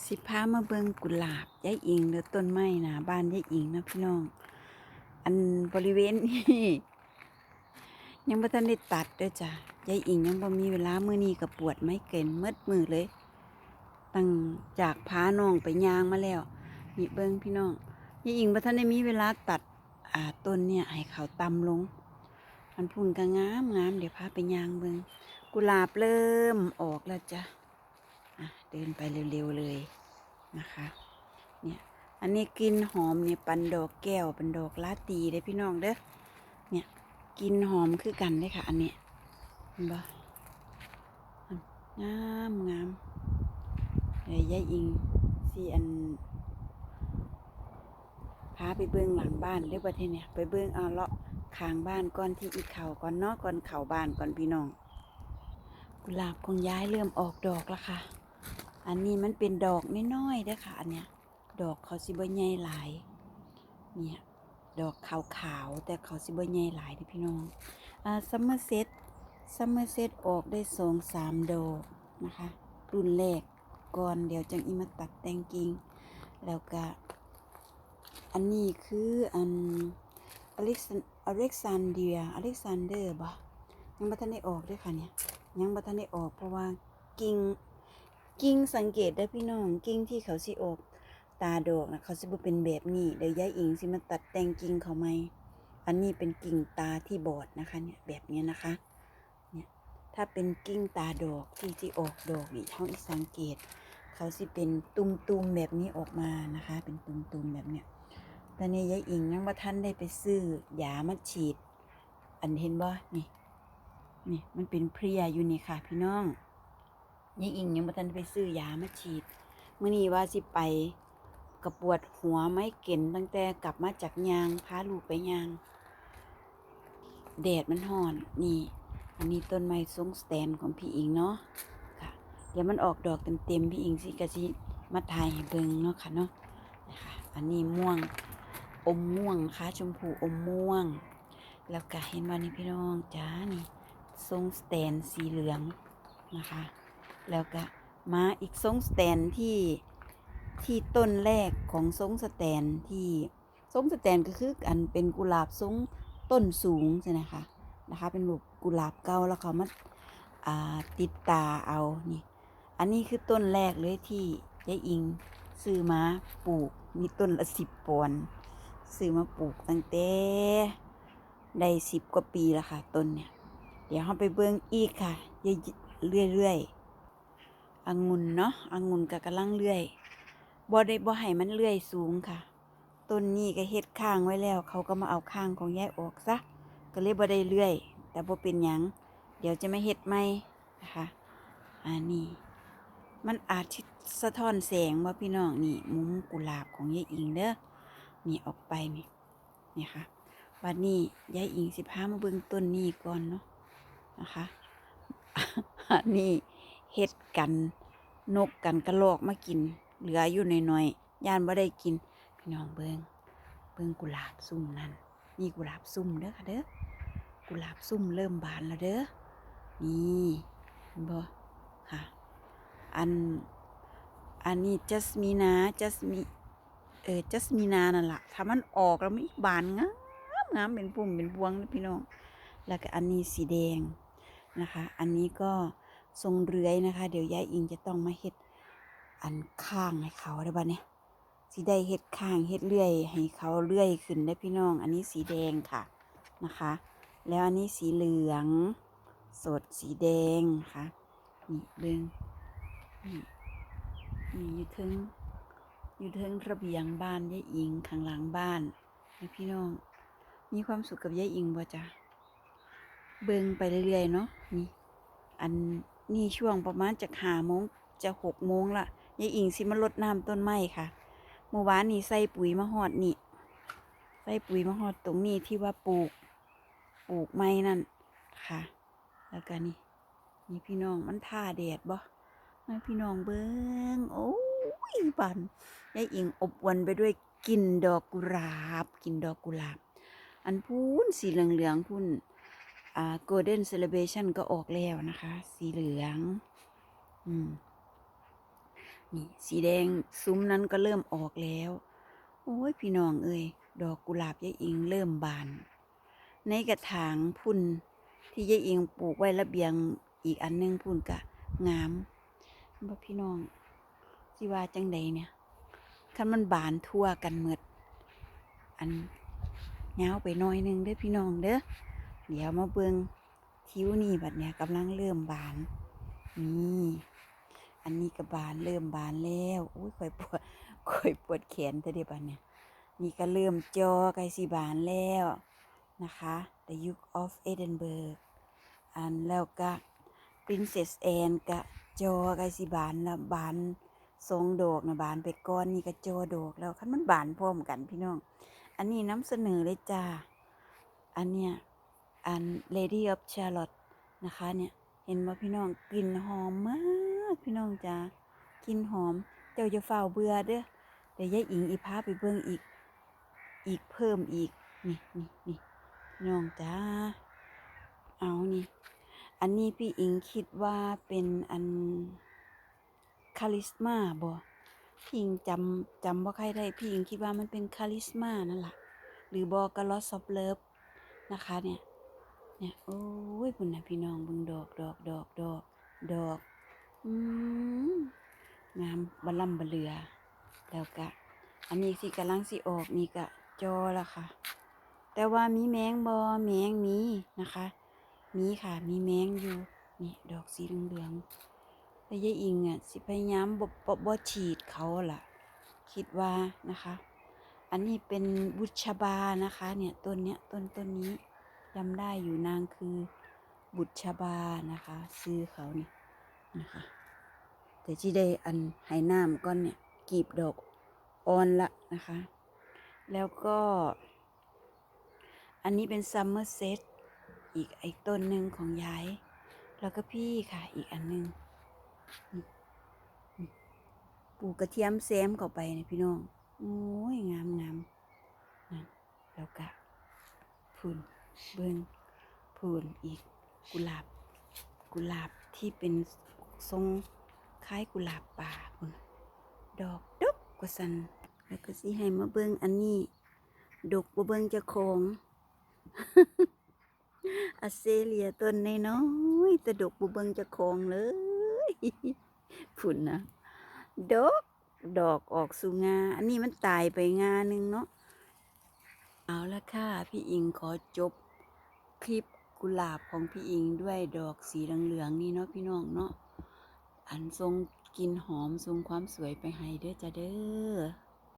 สิพามาเบิงกุหลาบยายอิงหรือต้นไม้นาบ้านยายอิงนะพี่น้อง อันบริเวณนี้ยังบ่ทันได้ตัดด้อจ้ะยายอิงยังบ่มีเวลามื้อนี้ก็ปวดไม่เกินเมดมือเลย ตั้งจากพาน้องไปยางมาแล้วนี่เบิงพี่น้องยายอิงบ่ทันได้มีเวลาตัดอ่าต้นเนี่ยให้เขาตำลงมันพุ่นก็งามงามเดี๋ยวพาไปยางเบิงกุหลาบเริ่มออกแล้วจ้ะ เดินไปเร็วๆเลยนะคะ เนี่ย อันนี้กลินหอมเนี่ยปันดอกแก้วปันดอกลาตีเด้พี่น้องเด้อ เนี่ยกลินหอมคือกันเลยค่ะ อันนี้เห็นปะงามงามเดี๋ยวยายอิงสีอันพาไปเบื้องหลังบ้านเรียกว่าที่เนี่ย ไปเบื้องเอาเลาะคางบ้านก่อนที่อีกเขาก่อนนาะก่อนเข่าบ้านก่อนพี่น้อง กุหลาบของย้ายเริ่มออกดอกแล้วค่ะ อันนี้มันเป็นดอกน้อยๆด้ค่ะอันเนี้ยดอกเขาสิบ่ใหญ่หลาย เนี่ยดอกขาวๆแต่เขาสิบ่ใหญ่หลายเด้พี่น้องอ่าซัมเมอร์เซตซัมเมอร์เซตออกได้สองสามดอกนะคะรุ่นแรกก่อนเดี๋ยวจังอีมาตัดแต่งกิ่งแล้วก็อันนี้คืออันอเล็กซานอเล็กซานเดียอเล็กซานเดอร์บ่ยังบ่ทันได้ออกด้วยค่ะเนี่ยยังบ่ทันได้ออกเพราะว่ากิ่ง กิ่งสังเกตได้พี่น้องกิ่งที่เขาสิออกตาดอกนะเขาสิบ่เป็นแบบนี้เดี๋ยวยายอิงสิมาตัดแต่งกิ่งเขาไหมอันนี้เป็นกิ่งตาที่บอดนะคะเนี่ยแบบนี้นะคะเนี่ยถ้าเป็นกิ่งตาดอกที่ที่ออกดอกนี่เท่าที่สังเกต เขาสิเป็นตุ่มๆแบบนี้ออกมานะคะ เป็นตุ่มๆแบบเนี้ยตอนนี้ยายอิงยังบ่ทันได้ไปซื้อยามาฉีด อันเห็นบ่นี่นี่มันเป็นเพลียอยู่นี่ค่ะ พี่น้อง ยายอิงยังบ่ทันไปซื้อยามาฉีดมื้อนี้ว่าสิไปกระปวดหัวไม่เก่นตั้งแต่กลับมาจากยางพาลูกไปยางแดดมันห่อนนี่ อันนี้ต้นไม้ทรงสแตนของพี่อิงเนาะค่ะ เดี๋ยวมันออกดอกเต็มๆพี่อิงสิกะสิมาถ่ายให้เบิ่งเนาะค่ะเนาะนะคะอันนี้ม่วงอมม่วงค่ะชมพูอมม่วง แล้วก็เห็นว่านี่พี่น้องจ้านี่ทรงสแตนสีเหลืองนะคะ แล้วก็มาอีกทรงสแตนที่ที่ต้นแรกของทรงสแตนที่ทรงสแตนก็คืออันเป็นกุหลาบทรงต้นสูงใช่ไหมคะนะคะ เป็นแบบกุหลาบเก่าแล้วเขามาติดตาเอานี่ อันนี้คือต้นแรกเลยที่ยายอิงซื้อมาปลูกมีต้นละสิบปอนซื้อมาปลูกตั้งแต่ได้สิบกว่าปีแล้วค่ะต้นเนี่ย เดี๋ยวเราไปเบิ่งอีกค่ะ เรื่อยเรื่อยๆ องุ่นเนาะองุ่นก็กำลังเลื่อยบ่ได้บ่ให้มันเลื่อยสูงค่ะ ต้นนี้ก็เฮ็ดข้างไว้แล้ว เขาก็มาเอาข้างของยายออกซะ ก็เลยบ่ได้เลื่อย แต่บ่เป็นหยัง เดี๋ยวจะม่เฮ็ดไหมนะคะอันนี้ มันอาจสิสะท้อนแสงว่าพี่น้องนี่ มุมกุหลาบของยายอิงเด้อ นี่ออกไปนี่ นี่ค่ะบัดนี้ยายอิงสิพามาเบิ่งต้นนี้ก่อนเนาะ นะคะ อันนี้ เฮ็ดกันนกกันกระลอกมากิน เหลืออยู่หน่อยๆย่านบ่ได้กิน พี่น้องเบิงเบิงกุหลาบซุ่มนั่นนี่กุหลาบซุ่มเด้อค่ะเด้อกุหลาบซุ่มเริ่มบานแล้วเด้อนี่บ่ค่ะอันอันนี้จัสมีนาจัสมีเออจัสมีนานั่นล่ะถ้ามันออกแล้วมันบานงามงามเป็นปุ่มเป็นพวงนะพี่น้อง แล้วก็อันนี้สีแดงนะคะ อันนี้ก็ ทรงเรือยนะคะ เดี๋ยวยายอิงจะต้องมาเฮ็ดอันข้างให้เขาได้บ้าเนี่ยสีได้เฮ็ดข้างเฮ็ดเลื่อย ให้เขาเลื่อยขึ้นได้พี่น้อง อันนี้สีแดงค่ะนะคะ แล้วอันนี้สีเหลือง สดสีแดงค่ะนี่เบิ่งนี่นี่อยู่ถึงอยู่ถึงระเบียงบ้านยายอิงข้างหลังบ้านให้พี่น้อง มีความสุขกับยายอิงบ่จ๊ะเบิ่งไปเรื่อยๆเนาะนี่อัน นี่ช่วงประมาณจากหาโมงจะหกโมงละยายอิงสิมาลดน้ำต้นไม้ค่ะ เมื่อวานนี่ใส่ปุ๋ยมาหอดนี่ ใส่ปุ๋ยมาหอดตรงนี้ที่ว่าปลูก ปลูกไม้นั่นค่ะ แล้วก็นี่ นี่พี่น้องมันท่าแดดบ่ให้พี่น้องเบิ่งโอ้ยปันยายอิงอบอวนไปด้วยกลิ่นดอกกุหลาบกลิ่นดอกกุหลาบ อันพูนสีเหลืองๆพูน อ่า Golden Celebration ก็ออกแล้วนะคะ สีเหลืองอืมนี่สีแดงซุ้มนั้นก็เริ่มออกแล้ว โอ้ยพี่น้องเอ้ยดอกกุหลาบยายอิงเริ่มบาน ในกระถางพุ่นที่ยายอิงปลูกไว้ระเบียงอีกอันหนึงพุ่นกะงามบ่พี่น้องสิว่าจังใดเนี่ยคันมันบานทั่วกันหมดอันเงาไปหน่อยนึงเด้อพี่น้องเด้อ เดี๋ยวมาเบิงทิวนี่บัดเนี่ยกำลังเริ่มบาน นี่ อันนี้ก็บานเริ่มบานแล้วอุ้ยข่อยปวดข่อยปวดแขนแต่เดี๋ยวบัดเนี่ย นี่ก็เริ่มจอไกลสีบานแล้วนะคะ The Duke of Edinburgh อันแล้วก็ Princess Anne ก็จอไกลสีบานแล้วบานทรงโดกนะบานไปก้อนนี่ก็จอโดกแล้วคันมันบานพร้อมกันพี่น้อง อันนี้น้ำเสนอเลยจ้า อันเนี้ย อัน Lady of Charlotte นะคะเนี่ยเห็นว่าพี่น้องกลิ่นหอมมากพี่น้องจ้ากลิ่นหอม เจ้าจะเฝ้าเบื่อเด้อเดี๋ยวยายอิงอีพาไปเบิ่งอีก อีกเพิ่มอีกนี่นี่นี่พี่น้องจ้าเอานี่อันนี้พี่อิงคิดว่าเป็นอันคาลิสมาบ่พี่อิงจำจำว่าใครได้พี่อิงคิดว่ามันเป็นคาลิสมานั่นแหละหรือบอก็ลอสซอฟเลิฟนะคะเนี่ย เนี่ยโอ้ยพุ่นะพี่น้องบิ่งดอกดอกดอกดอกดอกอืมงามบล่ำบเลือ แล้วก็อันนี้สิกำลังสิออกนี่ก็จอล้วค่ะ แต่ว่ามีแมงบอแมงมีนะคะ มีค่ะมีแมงอยู่นี่ดอกสีเหลืองๆแล้วยายอิงอะสิพยายามบ่บ่บ่ฉีดเขาล่ะ คิดว่านะคะ อันนี้เป็นบุชบานะคะ เนี่ยต้นเนี้ยต้นต้นนี้ จำได้อยู่นางคือบุตรชบานะคะซื้อเขานี่นะคะแต่ที่ได้อันให้น้ำก้อนเนี่ยกีบดอกออนละนะคะ แล้วก็ อันนี้เป็นซัมเมอร์เซตอีกไอ้ต้นหนึ่งของยาย แล้วก็พี่ค่ะอีกอันหนึงนี่นี่ปลูกกระเทียมแซมเข้าไปนะพี่น้อง โอ้ยงามงามนั่นแล้วก็พูน เบิ้งพูนอีกกุหลาบ กุหลาบที่เป็นทรงคล้ายกุหลาบป่าพุ่นดอกดกกว่าสันแล้วก็สิให้มาเบิ่งอันนี้ ดกบ่เบิ่งจะคงอาเซเลียต้นน้อยแต่ดกบ่เบิ่งจะคงเลยพุ่นนะดกดอกออกสู่งา อันนี้มันตายไปงาหนึ่งเนาะเอาละค่ะ พี่อิงขอจบ คลิปกุหลาบของพี่อิงด้วยดอกสีเหลืองๆนี่เนาะพี่น้องเนาะอันทรงกลินหอมทรงความสวยไปให้เด้อจ้าเด้อ